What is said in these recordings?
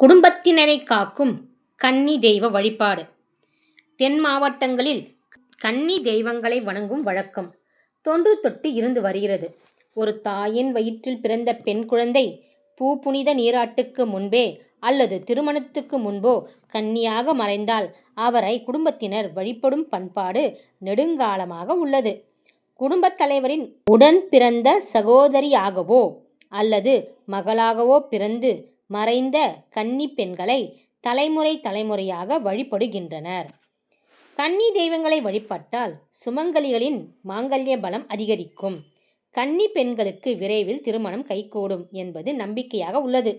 குடும்பத்தினரை காக்கும் கன்னி தெய்வ வழிபாடு. தென் மாவட்டங்களில் கன்னி தெய்வங்களை வணங்கும் வழக்கம் தொன்று தொட்டு இருந்து வருகிறது. ஒரு தாயின் வயிற்றில் பிறந்த பெண் குழந்தை பூ புனித நீராட்டுக்கு முன்பே அல்லது திருமணத்துக்கு முன்போ கன்னியாக மறைந்தால் அவரை குடும்பத்தினர் வழிபடும் பண்பாடு நெடுங்காலமாக உள்ளது. குடும்பத் தலைவரின் உடன் பிறந்த சகோதரியாகவோ அல்லது மகளாகவோ பிறந்து மறைந்த கன்னி பெண்களை தலைமுறை தலைமுறையாக வழிபடுகின்றனர். கன்னி தெய்வங்களை வழிபட்டால் சுமங்கலிகளின் மாங்கல்ய பலம் அதிகரிக்கும். கன்னி பெண்களுக்கு விரைவில் திருமணம் கைகூடும் என்பது நம்பிக்கையாக உள்ளது.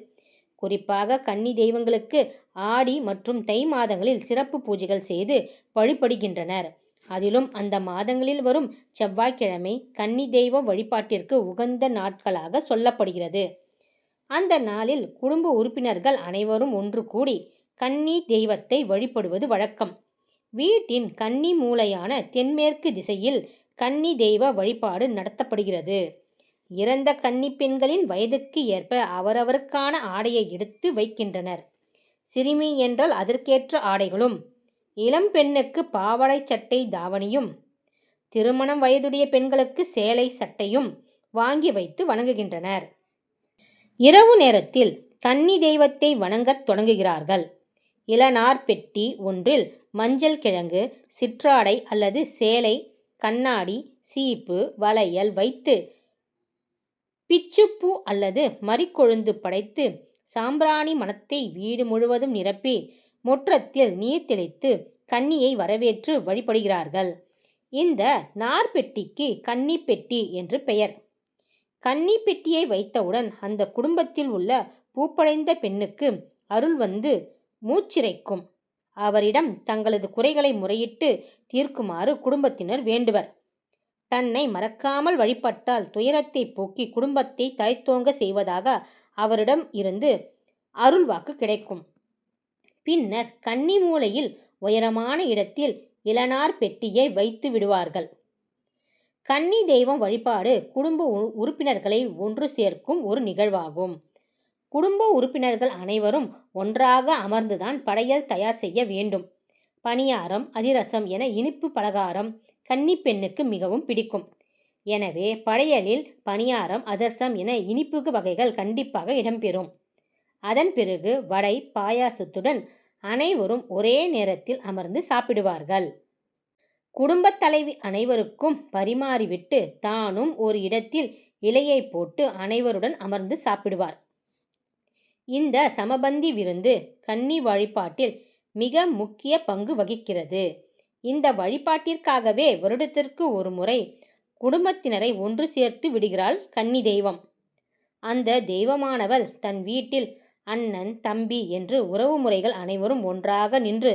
குறிப்பாக கன்னி தெய்வங்களுக்கு ஆடி மற்றும் தை மாதங்களில் சிறப்பு பூஜைகள் செய்து வழிபடுகின்றனர். அதிலும் அந்த மாதங்களில் வரும் செவ்வாய்க்கிழமை கன்னி தெய்வ வழிபாட்டிற்கு உகந்த நாட்களாக சொல்லப்படுகிறது. அந்த நாளில் குடும்ப உறுப்பினர்கள் அனைவரும் ஒன்று கூடி கன்னி தெய்வத்தை வழிபடுவது வழக்கம். வீட்டின் கன்னி மூலையான தென்மேற்கு திசையில் கன்னி தெய்வ வழிபாடு நடத்தப்படுகிறது. இறந்த கன்னி பெண்களின் வயதுக்கு ஏற்ப அவரவருக்கான ஆடையை எடுத்து வைக்கின்றனர். சிறுமி என்றால் அதற்கேற்ற ஆடைகளும் இளம் பெண்ணுக்கு பாவாடை சட்டை தாவணியும் திருமணம் வயதுடைய பெண்களுக்கு சேலை சட்டையும் வாங்கி வைத்து வணங்குகின்றனர். இரவு நேரத்தில் கன்னி தெய்வத்தை வணங்கத் தொடங்குகிறார்கள். இளநார் பெட்டி ஒன்றில் மஞ்சள் கிழங்கு சிற்றாடை அல்லது சேலை கண்ணாடி சீப்பு வளையல் வைத்து பிச்சுப்பூ அல்லது மறிக்கொழுந்து படைத்து சாம்பிராணி மனத்தை வீடு முழுவதும் நிரப்பி முற்றத்தில் நீர் தெளித்து கன்னியை வரவேற்று வழிபடுகிறார்கள். இந்த நார்பெட்டிக்கு கன்னி பெட்டி என்று பெயர். கன்னி பெட்டியை வைத்தவுடன் அந்த குடும்பத்தில் உள்ள பூப்படைந்த பெண்ணுக்கு அருள் வந்து மூச்சிறைக்கும் அவரிடம் தங்களது குறைகளை முறையிட்டு தீர்க்குமாறு குடும்பத்தினர் வேண்டுவர். தன்னை மறக்காமல் வழிபட்டால் துயரத்தை போக்கி குடும்பத்தை தழைத்தோங்க செய்வதாக அவரிடம் இருந்து அருள் வாக்கு கிடைக்கும். பின்னர் கன்னி மூலையில் உயரமான இடத்தில் இளனார் பெட்டியை வைத்து விடுவார்கள். கன்னி தெய்வம் வழிபாடு குடும்ப உறுப்பினர்களை ஒன்று சேர்க்கும் ஒரு நிகழ்வாகும். குடும்ப உறுப்பினர்கள் அனைவரும் ஒன்றாக அமர்ந்துதான் படையல் தயார் செய்ய வேண்டும். பணியாரம் அதிரசம் என இனிப்பு பலகாரம் கன்னி பெண்ணுக்கு மிகவும் பிடிக்கும். எனவே படையலில் பணியாரம் அதிரசம் என இனிப்பு வகைகள் கண்டிப்பாக இடம்பெறும். அதன் பிறகு வடை பாயாசத்துடன் அனைவரும் ஒரே நேரத்தில் அமர்ந்து சாப்பிடுவார்கள். குடும்பத் தலைவி அனைவருக்கும் பரிமாறிவிட்டு தானும் ஒரு இடத்தில் இலையை போட்டு அனைவருடன் அமர்ந்து சாப்பிடுவார். இந்த சமபந்தி விருந்து கன்னி வழிபாட்டில் மிக முக்கிய பங்கு வகிக்கிறது. இந்த வழிபாட்டிற்காகவே வருடத்திற்கு ஒரு முறை குடும்பத்தினரை ஒன்று சேர்த்து விடுகிறாள் கன்னி தெய்வம். அந்த தெய்வமானவள் தன் வீட்டில் அண்ணன் தம்பி என்று உறவு முறைகள் அனைவரும் ஒன்றாக நின்று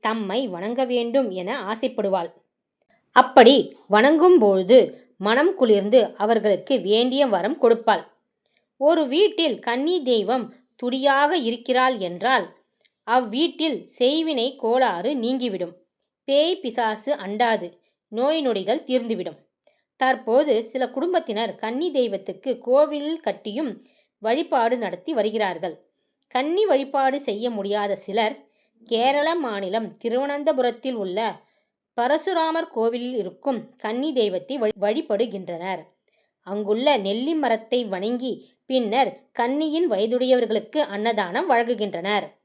தம்மை வணங்க வேண்டும் என ஆசைப்படுவாள். அப்படி வணங்கும்பொழுது மனம் குளிர்ந்து அவர்களுக்கு வேண்டிய வரம் கொடுப்பாள். ஒரு வீட்டில் கன்னி தெய்வம் துடியாக இருக்கிறாள் என்றால் அவ்வீட்டில் செய்வினை கோளாறு நீங்கிவிடும். பேய் பிசாசு அண்டாது நோய் நொடிகள் தீர்ந்துவிடும். தற்போது சில குடும்பத்தினர் கன்னி தெய்வத்துக்கு கோவில் கட்டியும் வழிபாடு நடத்தி வருகிறார்கள். கன்னி வழிபாடு செய்ய முடியாத சிலர் கேரள மாநிலம் திருவனந்தபுரத்தில் உள்ள பரசுராமர் கோவிலில் இருக்கும் கன்னி தெய்வத்தை வழி- வழிபடுகின்றனர். அங்குள்ள நெல்லி மரத்தை வணங்கி பின்னர் கன்னியின் வயதுடையவர்களுக்கு அன்னதானம் வழங்குகின்றனர்.